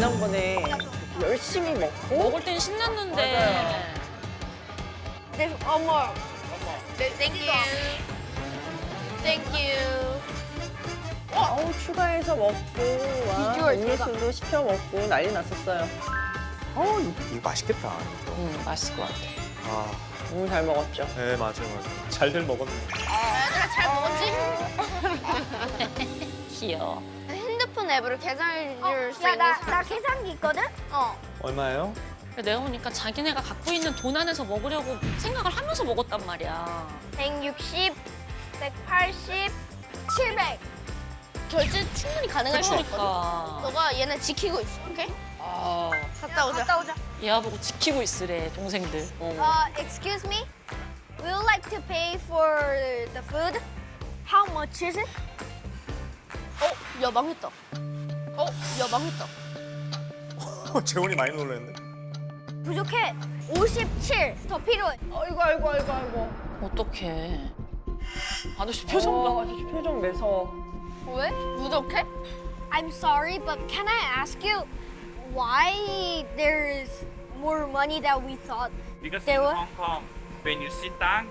지난번에 열심히 먹고 먹을 땐 신났는데. There's one more. Thank you. Thank you. 어우 추가해서 먹고 와 비주얼 음료수도 시켜 먹고 난리 났었어요. 어, 이거, 이거 맛있겠다. 이거. 음, 맛있을 것 같아. 아, 너무 잘 먹었죠. 네, 맞아요, 맞아요. 잘들 먹었네. 얘들아 잘 먹었지? 귀여워. 앱으로 계산해줄 수 있는 나, 나 계산기 있거든? 어. 얼마예요? 내가 보니까 자기네가 갖고 있는 돈 안에서 먹으려고 생각을 하면서 먹었단 말이야. 160, 180, 700. 결제 충분히 가능할 수 있거든. 그러니까. 너가 얘네 지키고 있어, 오케이? 아, 갔다 오자. 갔다 오자. 얘와 보고 지키고 있으래, 동생들. 어. Uh, excuse me. We would like to pay for the food. How much is it? 어, 야 망했다. 어, 야 망했다. 재훈이 많이 놀랐는데. 부족해. 57. 더 필요해. 아이고 아이고 아이고 아이고. 어떡해. 아저씨 표정 봐. 어, 아저씨 표정 매서. 왜? 부족해? I'm sorry, but can I ask you why there is more money than we thought? Because There in were- Hong Kong, when you sit down,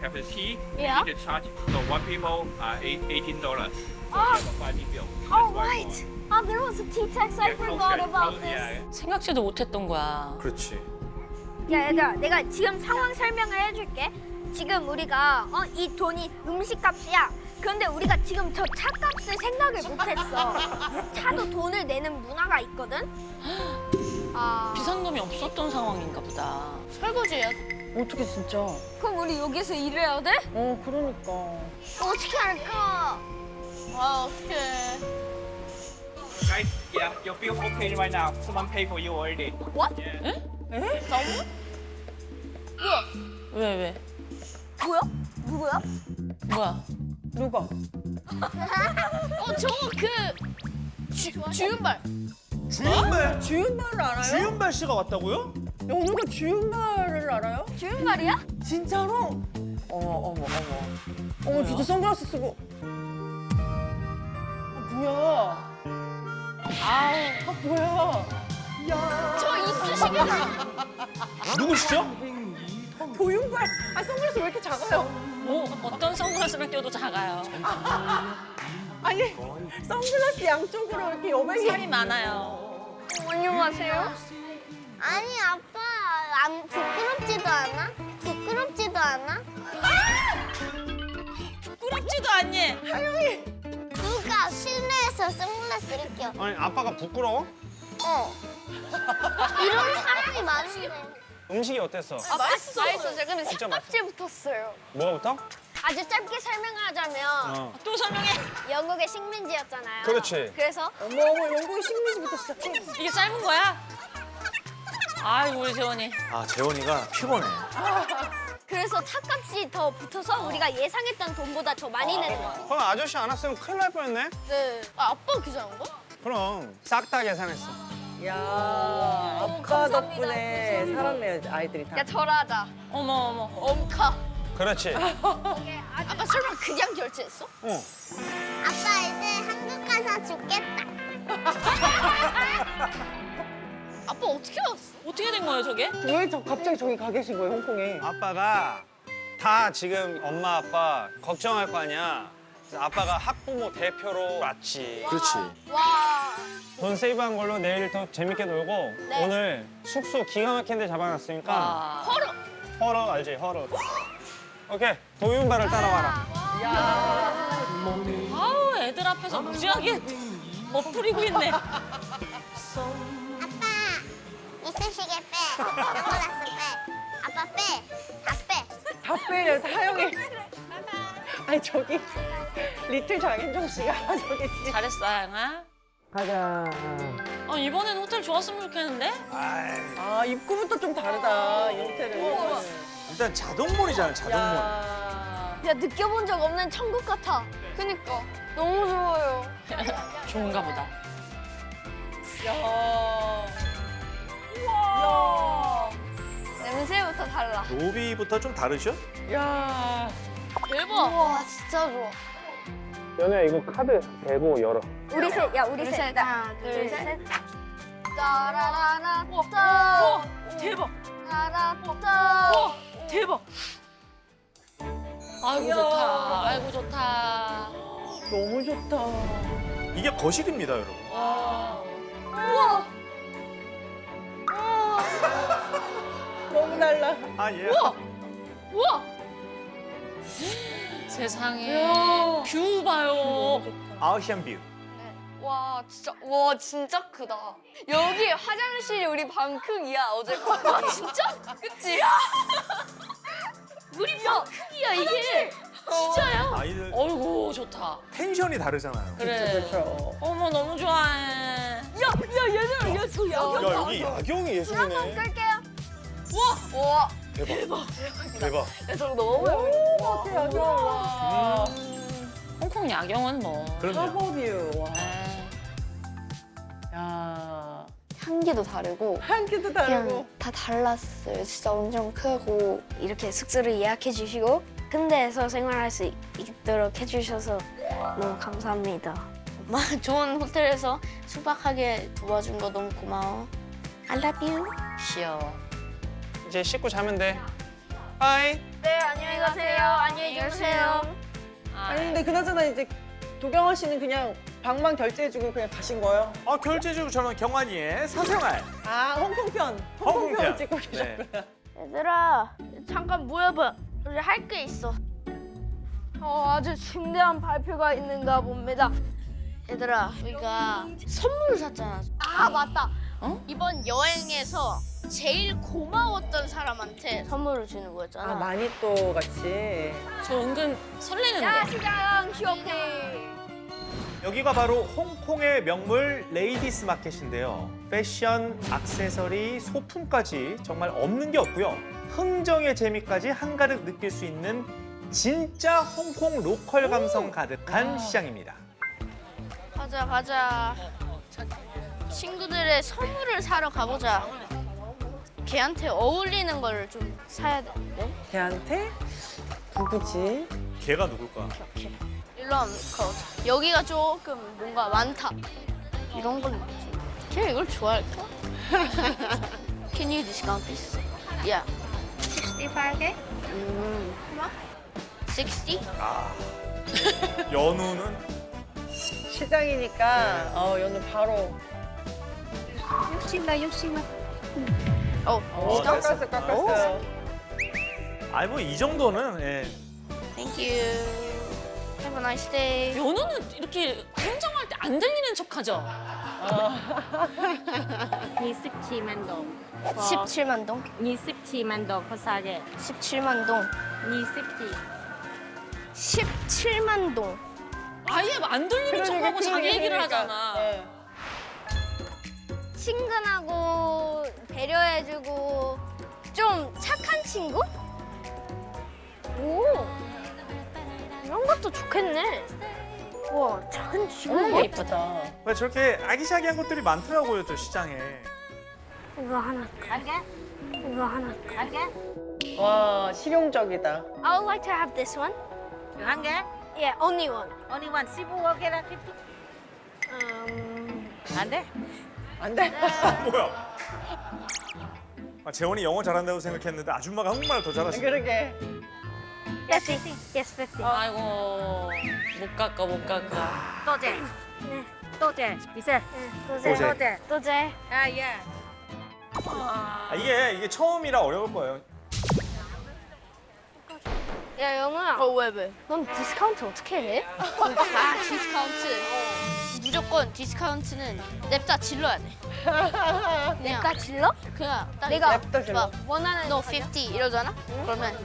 have a tea, Yeah. you need to charge. So one people uh, eight, eighteen dollars. Ah. Oh, right. Oh, there was a tea tax. I forgot about this. 생각지도 못했던 거야. 그렇지. 야 얘들아 내가 지금 상황 설명을 해줄게 지금 우리가 어, 이 돈이 음식값이야 그런데 우리가 지금 저 차값을 생각을 못했어 차도 돈을 내는 문화가 있거든 아 비상금이 없었던 상황인가 보다. 설거지해야 어떻게 진짜? 그럼 우리 여기서 일해야 돼? 어 그러니까. 어떻게 할까 아 어떡해 Guys, yeah, your bill okay right now. Someone pay for you already. What? Yeah. 너무? 뭐야 왜, 왜? 뭐야? 누구야? 뭐야? 누가? 어 저거 그 주, 주윤발 주윤발? 주윤발을 알아요? 주윤발 씨가 왔다고요? 연우가 주윤발을 알아요? 주윤발이야? 진짜로? 어머 어머 어머. 어머 진짜 선글라스 쓰고. 아 뭐야? 아우 아 뭐야? 야. 저 이쑤시개를 누구시죠? 도윤발. 아 선글라스 왜 이렇게 작아요? 뭐, 어떤 선글라스를 껴도 작아요. 아니 선글라스 양쪽으로 이렇게 여백이. 살이 많아요. 안녕하세요 아니 아빠 안 부끄럽지도 않아? 부끄럽지도 않아? 부끄럽지도 않니? 누가 실내에서 선글라스를 껴? 아니, 아빠가 부끄러워? 어. 이런 사람이 많은데. 음식이 어땠어? 아 맛있어 맛있어 제가 근데 진짜. 삭박질 붙었어요 뭐가 붙어? 아주 짧게 설명을 하자면 어. 또 설명해. 영국의 식민지였잖아요. 그렇지. 그래서 어머 어머 연구의 식민지부터 시작해. 이게 짧은 거야? 아이고, 우리 재원이. 아, 재원이가 피곤해. 그래서 차값이 더 붙어서 우리가 예상했던 돈보다 더 많이 내는 거예요. 그럼 아저씨 안 왔으면 큰일 날 뻔했네? 네. 아, 아빠가 계산한 거? 그럼 싹 다 계산했어. 야 아빠 감사합니다. 덕분에 살았네 아이들이 다. 야, 절하자. 어머, 어머. 엄카. 그렇지. 아빠 설마 그냥 결제했어? 어. 아빠 이제 한국 가서 죽겠다. 아빠 어떻게 왔어? 어떻게 된 거예요, 저게? 왜 저 갑자기 저기 가 계신 거예요 홍콩에? 아빠가 다 지금 엄마 아빠 걱정할 거 아니야. 그래서 아빠가 학부모 대표로 왔지. 그렇지. 와. 돈 세이브한 걸로 내일 더 재밌게 놀고 네. 오늘 숙소 기가 막힌 데 잡아놨으니까 와. 허르. 허러 알지 허러. 오케이 도윤발을 따라와라. 아우, 애들 앞에서 무지하게 멋부리고 있네. 아빠 이쑤시개 빼. 아빠 빼. 다 빼. 다 빼요 사영이. 아니 저기 리틀 장윤정 씨가 저기 있지. 잘했어, 하영아. 가자. 어, 이번엔 호텔 좋았으면 좋겠는데? 아 입구부터 좀 다르다 이 호텔은. 일단 자동문이잖아 자동문. 야. 야, 느껴본 적 없는 천국 같아. 그니까. 너무 좋아요. 좋은가 보다. 야. 와. 냄새부터 달라. 로비부터 좀 다르죠? 야. 대박. 와, 진짜 좋아. 연우야 이거 카드 대고 열어. 우리 셋, 야, 우리, 셋. 하나, 둘, 셋. 따라라라 우와, 따 우와, 대박. 따라 따 우와, 대박. 아이고 이야. 좋다. 아이고 좋다. 너무 좋다. 이게 거실입니다, 여러분. 와. 우와 달라. 아, 예. 우와. 세상에 이야. 뷰 봐요. 아시안 뷰. 와 진짜 와 진짜 크다. 여기 화장실이 우리 방 크기야 어제 거. 진짜? 그치? 우리 방 크기야 이게. 진짜야. 아이들 어이구 좋다. 텐션이 다르잖아요. 그래. 그렇죠. 어머 너무 좋아해. 야 야 얘들아 얘저 야, 여기 야경이 예술이네. 끌게요 와 대박. 대박. 야, 저거 너무 예뻐. 와. 홍콩 야경은 뭐. 그럼요. 서버뷰. 와. 에이. 야. 향기도 다르고 향기도 다르고. 그냥 다 달랐어요. 진짜 엄청 크고 이렇게 숙소를 예약해 주시고 근대에서 생활할 수 있도록 해주셔서 너무 감사합니다. 엄마 좋은 호텔에서 숙박하게 도와준 거 너무 고마워. I love you. 귀여워. 이제 씻고 자면 돼. 바이. 네 안녕히 가세요. 안녕히 계세요. 아니 근데 그나저나 이제 도경아 씨는 그냥 방만 결제해주고 그냥 가신 거예요? 아, 결제주 저는 경환이의 사생활. 아 홍콩편. 홍콩편 홍콩편. 찍고 네. 계셨구나. 얘들아 잠깐 모여봐. 우리 할 게 있어. 어 아주 중대한 발표가 있는가 봅니다. 얘들아 우리가 선물을 샀잖아. 아 맞다. 어? 이번 여행에서 제일 고마웠던 사람한테 선물을 주는 거였잖아. 아 마니또 같이. 저 은근 설레는데. 시장 쇼핑. 여기가 바로 홍콩의 명물 레이디스 마켓인데요. 패션, 액세서리, 소품까지 정말 없는 게 없고요. 흥정의 재미까지 한가득 느낄 수 있는 진짜 홍콩 로컬 감성 가득한 시장입니다. 가자 가자. 친구들의 선물을 사러 가보자. 걔한테 어울리는 걸 좀 사야 되는데. 걔한테 누구지? 걔가 누굴까? 일로 한번 가보자. 여기가 조금 뭔가 많다. 이런 건 뭐지? 걔 이걸 좋아할까? Can you discount this? Yeah. 65개? 음. 60? 아, 연우는 시장이니까 어 얘는 바로 60만 60만. 어, 어, 깎았어 깎았어요. 아이 뭐이 정도는 예. thank you. Have a nice day. 연우는 이렇게 흥정할 때 안 들리는 척하죠. 27만 동. 17만 동? 27만 동 비싸게. 17만 동. 27. 17만 동. 아예 안 들리는 척하고 자기 얘기를 하잖아. 네. 친근하고 배려해주고 좀 착한 친구? 오 이런 것도 좋겠네. 와 작은 친구. 너무 예쁘다. 왜 저렇게 아기자기한 것들이 많더라고요, 또 시장에. 이거 하나. 이거 하나. 와 실용적이다. I would like to have this one. 한 개? Yeah, only one. Only one. 15개라 50. Um, 안 돼? 안 돼. 뭐야? 아, 재원이 영어 잘한다고 생각했는데 아줌마가 한국말을 더 잘하시네. 그러게. yes, yes, fifty. 아이고 못 깎아 못 깎아. 또제. 네. 또제. 비세. 도제. 도제. 도제. 아 예. 아, 이게 이게 처음이라 어려울 거예요. 야 영우야. 어 왜 왜? 넌 디스카운트 어떻게 해? 아 디스카운트. 무조건 디스카운트는 냅다 질러야 돼. 냅다 질러? 그냥 딱 내가 냅다 질러. 막 원하는 너50 이러잖아? 그러면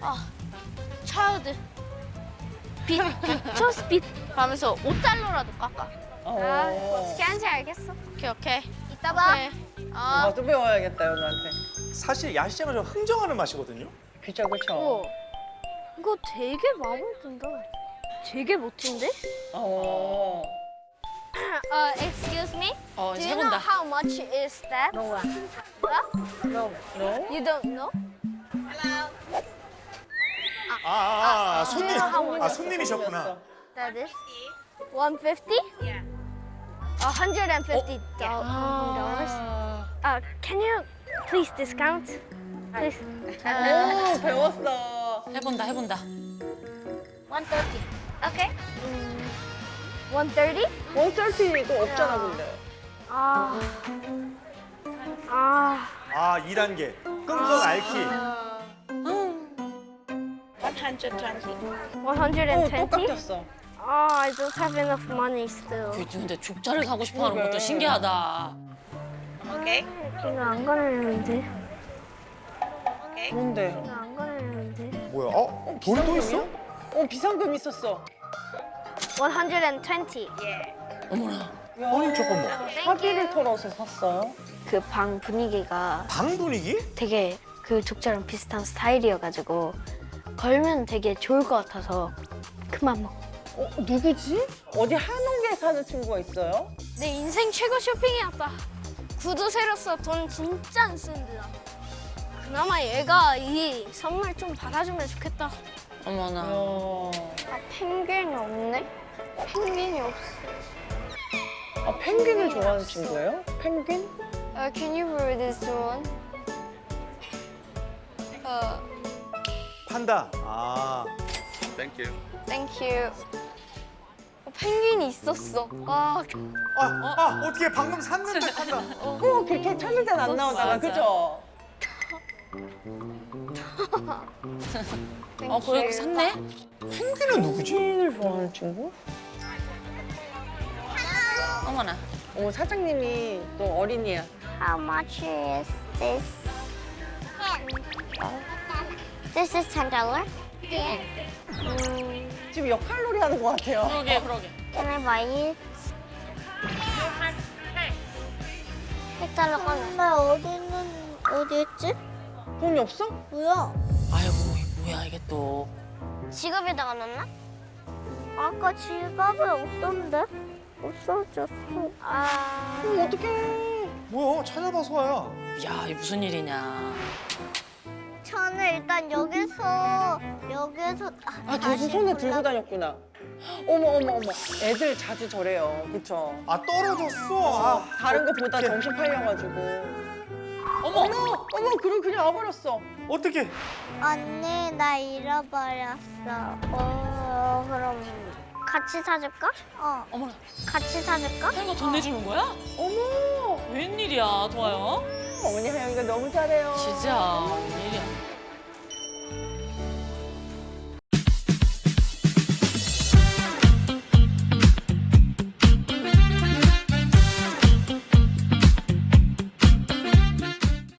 아 차일드 빛 초스 빛 하면서 5달러라도 깎아. 어. 어떻게 하는지 알겠어. 오케이 오케이. 이따 봐. 아. 나도 배워야겠다 연우한테. 사실 야시장은 좀 흥정하는 맛이거든요. 그쵸 그쵸. 어. 이거 되게 마음에 든다. 되게 멋진데? 어. Uh, excuse me. 어 Do you know 세본다. how much is that? No one. Huh? No. No? You don't know? 아, 아, 아, 손님. 아, 아, 손님이셨구나. That is 150? 150 dollars. 아. Uh, can you please discount? Please. 오, 배웠어. 해본다 해본다. 130. Okay. 130? 원썰티도 없잖아, 근데. 아. 아. 아 2단계 끙끙 앓기. 120? 또 깎였어. Oh, I don't have enough money still. 근데 족자를 사고 싶어 하는 것도 신기하다. 이거 안 가려는데. 뭔데? 이거 안 가려는데. 뭐야? 어? 돈이 또 있어? 어, 비상금 있었어. 120. 어머나. 아니 잠깐만. 사기를 털어서 샀어요? 그 방 분위기가 방 분위기? 되게 그 족자랑 비슷한 스타일이어가지고 걸면 되게 좋을 것 같아서 그만 먹. 어, 누구지? 어디 한옥에 사는 친구가 있어요? 내 인생 최고 쇼핑이었다. 구두 새로서 돈 진짜 안 쓴다. 그나마 얘가 이 선물 좀 받아주면 좋겠다. 어머나. 어. 아, 펭귄이 없네? 펭귄이 없어. 아, 펭귄을 좋아하는 친구예요? 펭귄? Uh, can you read this one? Uh, 판다. 아 Thank you. thank you. 어, 펭귄이 있었어. 아, 아, 아 어떻게 방금 샀는데 판다. 어, 그렇게 찾을 땐안 나오다가, 맞아. 그죠? 어 그래 샀네? 펭귄은 누구지? 펭귄을 좋아하는 친구? 어머나. 어머, 사장님이 또 어린이야. How much is this? This is ten dollar. 지금 역할놀이 하는 것 같아요. 그러게 그러게. Can I buy it? 백 달러 건. 나 어디는 어디 있지? 돈이 없어? 뭐야? 아이고 뭐야 이게 또. 지갑에다가 넣나? 아까 지갑에 없던데? 없어졌어. 아. 그럼 어떡해. 뭐야? 찾아봐서 와야. 야 이게 무슨 일이냐. 저는 일단 여기서 여기서 아, 계속 손에 들고 다녔구나. 어머, 어머, 어머. 애들 자주 저래요. 그쵸? 아 떨어졌어. 아 다른 것보다 정신 팔려가지고. 어머. 어머, 어머, 그럼 그냥 와버렸어. 어떻게? 언니 나 잃어버렸어. 어 그럼 같이 사줄까? 어 어머나. 같이 사줄까? 돈 내주는 거야? 어머, 웬일이야 도아요? 어머니 하영이가 너무 잘해요. 진짜 웬일이야.